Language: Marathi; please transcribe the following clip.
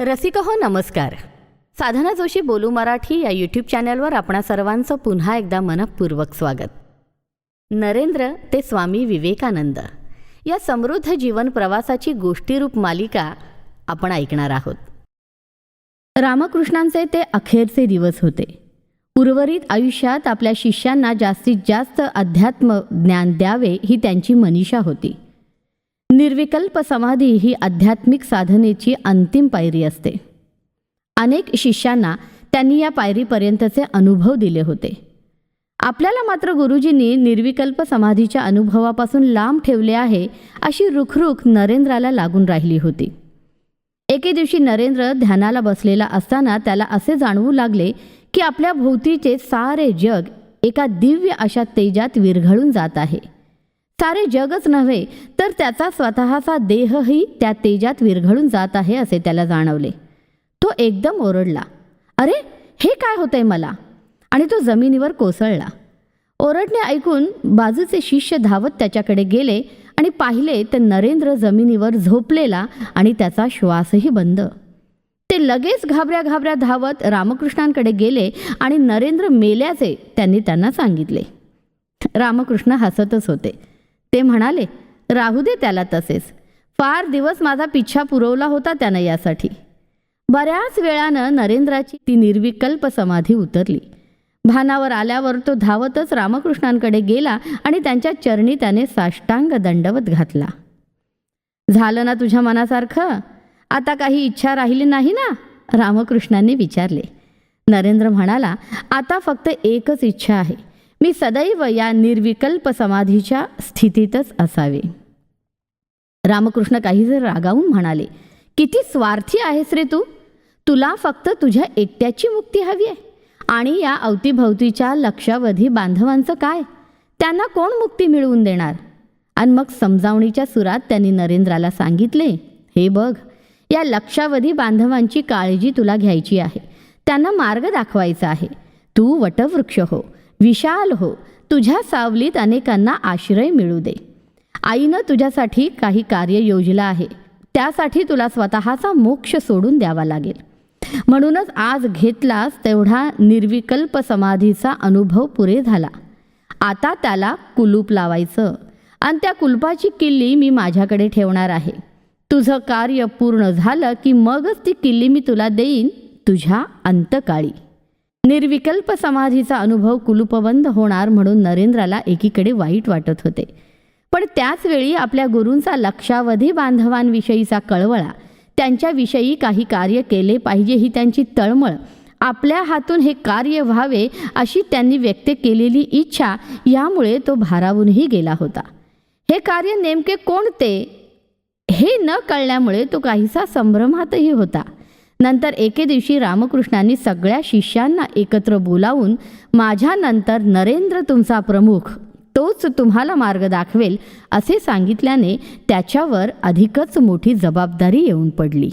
रसिक हो नमस्कार. साधना जोशी बोलू मराठी या यूट्यूब चॅनलवर आपणा सर्वांचं पुन्हा एकदा मनपूर्वक स्वागत. नरेंद्र ते स्वामी विवेकानंद. या समृद्ध जीवन प्रवासाची गोष्टीरूप मालिका आपण ऐकणार आहोत. रामकृष्णांचे ते अखेरचे दिवस होते. उर्वरित आयुष्यात आपल्या शिष्यांना जास्तीत जास्त अध्यात्म ज्ञान द्यावे ही त्यांची मनीषा होती. निर्विकल्प समाधी ही आध्यात्मिक साधनेची अंतिम पायरी असते. अनेक शिष्यांना त्यांनी या पायरीपर्यंतचे अनुभव दिले होते. आपल्याला मात्र गुरुजींनी निर्विकल्प समाधीच्या अनुभवापासून लांब ठेवले आहे अशी रुखरुख नरेंद्राला लागून राहिली होती. एके दिवशी नरेंद्र ध्यानाला बसलेला असताना त्याला असे जाणवू लागले की आपल्या भोवतीचे सारे जग एका दिव्य अशा तेजात विरघळून जात आहे. सारे जगच नव्हे तर त्याचा स्वतःचा देहही त्या तेजात विरघळून जात आहे असे त्याला जाणवले. तो एकदम ओरडला. अरे हे काय होतंय मला? आणि तो जमिनीवर कोसळला. ओरडणे ऐकून बाजूचे शिष्य धावत त्याच्याकडे गेले आणि पाहिले तर नरेंद्र जमिनीवर झोपलेला आणि त्याचा श्वासही बंद. ते लगेच घाबऱ्या घाबऱ्या धावत रामकृष्णांकडे गेले आणि नरेंद्र मेल्याचे त्यांनी त्यांना सांगितले. रामकृष्ण हसतच होते. ते म्हणाले राहू दे त्याला तसेच. फार दिवस माझा पिच्छा पुरवला होता त्यानं यासाठी. बऱ्याच वेळानं नरेंद्राची ती निर्विकल्प समाधी उतरली. भानावर आल्यावर तो धावतच रामकृष्णांकडे गेला आणि त्यांच्या चरणी त्याने साष्टांग दंडवत घातला. झालं ना तुझ्या मनासारखं? आता काही इच्छा राहिली नाही ना? रामकृष्णांनी विचारले. नरेंद्र म्हणाला आता फक्त एकच इच्छा आहे. मी सदैव या निर्विकल्प समाधीच्या स्थितीतच असावे. रामकृष्ण काही जर रागावून म्हणाले किती स्वार्थी आहेस रे तू? तुला फक्त तुझ्या एकट्याची मुक्ती हवी आहे. आणि या अवतीभवतीच्या लक्षावधी बांधवांचं काय? त्यांना कोण मुक्ती मिळवून देणार? आणि मग समजावणीच्या सुरात त्यांनी नरेंद्राला सांगितले हे बघ या लक्षावधी बांधवांची काळजी तुला घ्यायची आहे. त्यांना मार्ग दाखवायचा आहे. तू वटवृक्ष हो. विशाल हो तुझ्या सावलीत अनेकांना आश्रय मिळू दे. आईनं तुझ्यासाठी काही कार्य योजलं आहे. त्यासाठी तुला स्वतःचा मोक्ष सोडून द्यावा लागेल. म्हणूनच आज घेतलास तेवढा निर्विकल्प समाधीचा अनुभव पुरे झाला. आता त्याला कुलूप लावायचं. आणि त्या कुलपाची किल्ली मी माझ्याकडे ठेवणार आहे. तुझं कार्य पूर्ण झालं की मगच ती किल्ली मी तुला देईन तुझ्या अंतकाळी. निर्विकल्प समाधीचा अनुभव कुलूपबंद होणार म्हणून नरेंद्राला एकीकडे वाईट वाटत होते. पण त्याच वेळी आपल्या गुरूंचा लक्षावधी बांधवांविषयीचा कळवळा त्यांच्याविषयी काही कार्य केले पाहिजे ही त्यांची तळमळ आपल्या हातून हे कार्य व्हावे अशी त्यांनी व्यक्त केलेली इच्छा यामुळे तो भारावूनही गेला होता. हे कार्य नेमके कोणते हे न कळल्यामुळे तो काहीसा संभ्रमातही होता. नंतर एके दिवशी रामकृष्णांनी सगळ्या शिष्यांना एकत्र बोलावून माझ्यानंतर नरेंद्र तुमचा प्रमुख तोच तुम्हाला मार्ग दाखवेल असे सांगितल्याने त्याच्यावर अधिकच मोठी जबाबदारी येऊन पडली.